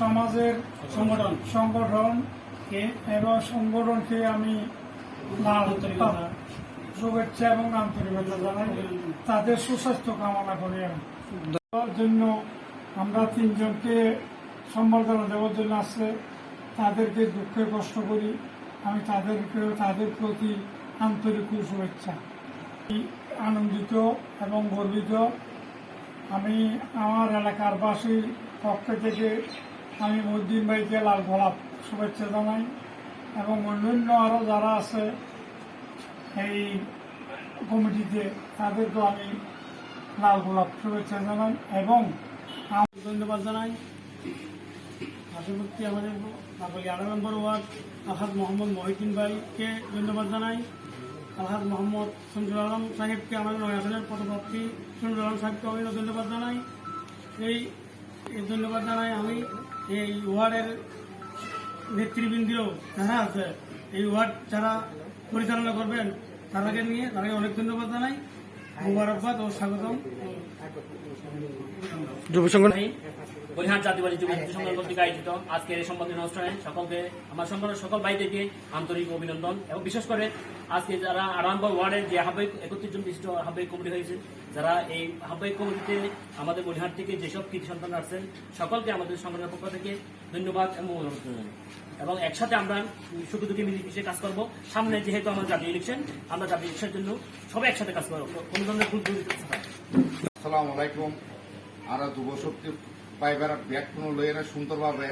সমাজের সংগঠন সংগঠনকে এবং সংগঠনকে আমি। শুভেচ্ছা এবং আন্তরিকতা জানাই। তাদের সুস্বাস্থ্য কামনা করি আমি। জন্য আমরা তিনজনকে সম্বর্ধনা দেওয়ার জন্য আসলে তাদেরকে দুঃখে কষ্ট করি। আমি তাদেরকে তাদের প্রতি আন্তরিক শুভেচ্ছা। আনন্দিত এবং গর্বিত। আমি আমার এলাকার বাসীর পক্ষ থেকে আমি মদ্দিন ভাইকে লাল গোলাপ শুভেচ্ছা জানাই। এবং অন্যান্য আরও যারা আছে এই কমিটিতে, তাদেরকেও আমি লাল গোলাপ শুভেচ্ছা জানাই এবং ধন্যবাদ জানাই। পার্শ্ববর্তী আমাদের বাকলি আঠারো নম্বর ওয়ার্ড, আলহাজ মোহাম্মদ মহিউদ্দিন ভাইকে ধন্যবাদ জানাই। আলহাজ মোহাম্মদ সঞ্জুল আলম সাহেবকে আমাদের নয় আসনের পদপ্রার্থী সঞ্জুল আলম সাহেবকে আমি ধন্যবাদ জানাই। এই ধন্যবাদ জানাই আমি। এই ওয়ার্ডের নেতৃবৃন্দীয় যারা আছে এই ওয়ার্ড যারা পরিচালনা করবেন তাদেরকে নিয়ে তারাকে অনেক ধন্যবাদ জানাই। মুবারকবাদ ও স্বাগতম। যুব সংগঠন বরিহাট জাতীয়বাদী যুব সংগঠন কর্তৃক আয়োজিত আজকের এই সম্মানীয় অনুষ্ঠানে সকলকে আমার সংগঠনের সকল ভাইদেরকে আন্তরিক অভিনন্দন। এবং বিশেষ করে আজকে যারা আড়াম্ব ওয়ার্ডের যে আহ্বায়ক একত্রিশ জন বিশিষ্ট আহ্বায়ক কমিটি হয়েছে যারা এই আহ্বায়ক কমিটিতে আমাদের বরিহাট থেকে যেসব কৃতি সন্তান আসছেন, সকলকে আমাদের সংগঠনের পক্ষ থেকে ধন্যবাদ এবং অনুরোধ জানাই। এবং একসাথে আমরা সুখে দুঃখে মিলেমিশে কাজ করব। সামনে যেহেতু আমার জাতীয় ইলেকশন আমরা জাতীয় ইলেকশনের জন্য সবাই একসাথে কাজ করব। কোনো ধরনের ভুল থাকতে আসসালামু আলাইকুম। আর যুব শক্তি পাইবার ব্যাগ কোনো লইয়ে সুন্দরভাবে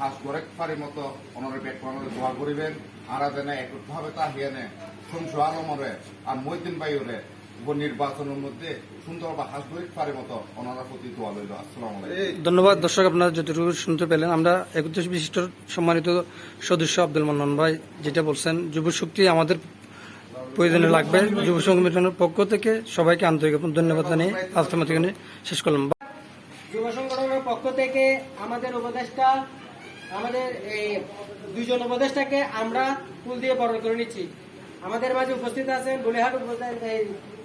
কাজ করে পারি মতো ওনারা ব্যাগ কোনো দোয়া করিবেন। আর যেন একভাবে তা হিয়ানে সংসু আলমরে আর মহিদিন বাইরে নির্বাচনের মধ্যে সুন্দরভাবে হাস করে পারি মতো ওনারা প্রতি দোয়া লইল আসসালামু ধন্যবাদ। দর্শক আপনারা যতটুকু শুনতে পেলেন আমরা একত্রিশ বিশিষ্ট সম্মানিত সদস্য আব্দুল মান্নান ভাই যেটা বলছেন যুব শক্তি আমাদের প্রয়োজনে লাগবে। যুব সংগঠনের পক্ষ থেকে সবাইকে আন্তরিক ধন্যবাদ জানিয়ে আমার এখানে শেষ করলাম। যুব সংগঠনের পক্ষ থেকে আমাদের উপদেষ্টা আমাদের এই দুইজন উপদেষ্টাকে আমরা ফুল দিয়ে বরণ করে নিচ্ছি। আমাদের মাঝে উপস্থিত আছেন বলিহাট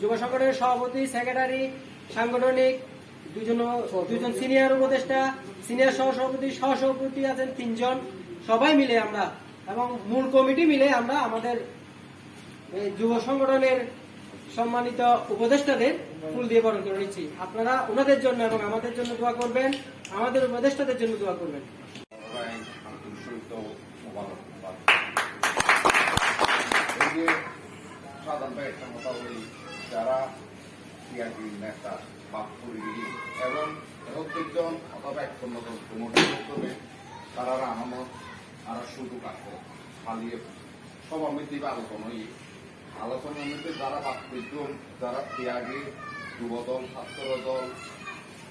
যুব সংগঠনের সভাপতি সেক্রেটারি সাংগঠনিক দুজন দুজন সিনিয়র উপদেষ্টা সিনিয়র সহসভাপতি সহসভাপতি আছেন তিনজন। সবাই মিলে আমরা এবং মূল কমিটি মিলে আমরা আমাদের যুব সংগঠনের সম্মানিত উপদেষ্টাদের ফুল দিয়ে বরণ করে নিচ্ছি। আপনারা ওনাদের জন্য এবং আমাদের জন্য দোয়া করবেন আমাদের উপদেষ্টাদের জন্য দোয়া করবেন আন্তরিক মোবারকবাদ এই যে সাধারণত একটা কথা বলি যারা টিআরপি নেতা বা পরিবারী এবং প্রত্যেকজন অথবা মতন কমিটির মাধ্যমে তারা আহমদ আর সুযোগ আছে হালিয়ে সবার মধ্যে বা আলোচনাই আলোচনার মধ্যে যারা বাক্য যারা ত্যাগী যুবদল ছাত্র দল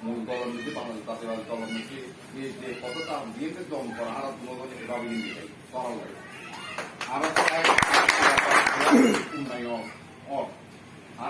মূল দলের মধ্যে বাংলাদেশ জাতীয়বাদী দলের মধ্যে এই যে কতটা বিএনপি দম করা আর তোমাদের এভাবে নিয়ে করা লাগে আর উন্নয়ন অর আর না পাইল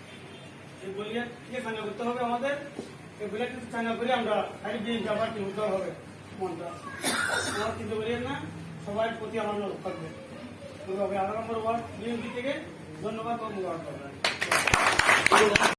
এই বলিয়াকে চাঙ্গা করতে হবে আমাদের? এই করে আমরা খালি যাবার কি হতে হবে মনটা। আমার কিন্তু বলিয়েন না, সবার প্রতি আমার থাকবে। তবে নম্বর ওয়ার্ড বিএনপি থেকে ধন্যবাদ মুবারক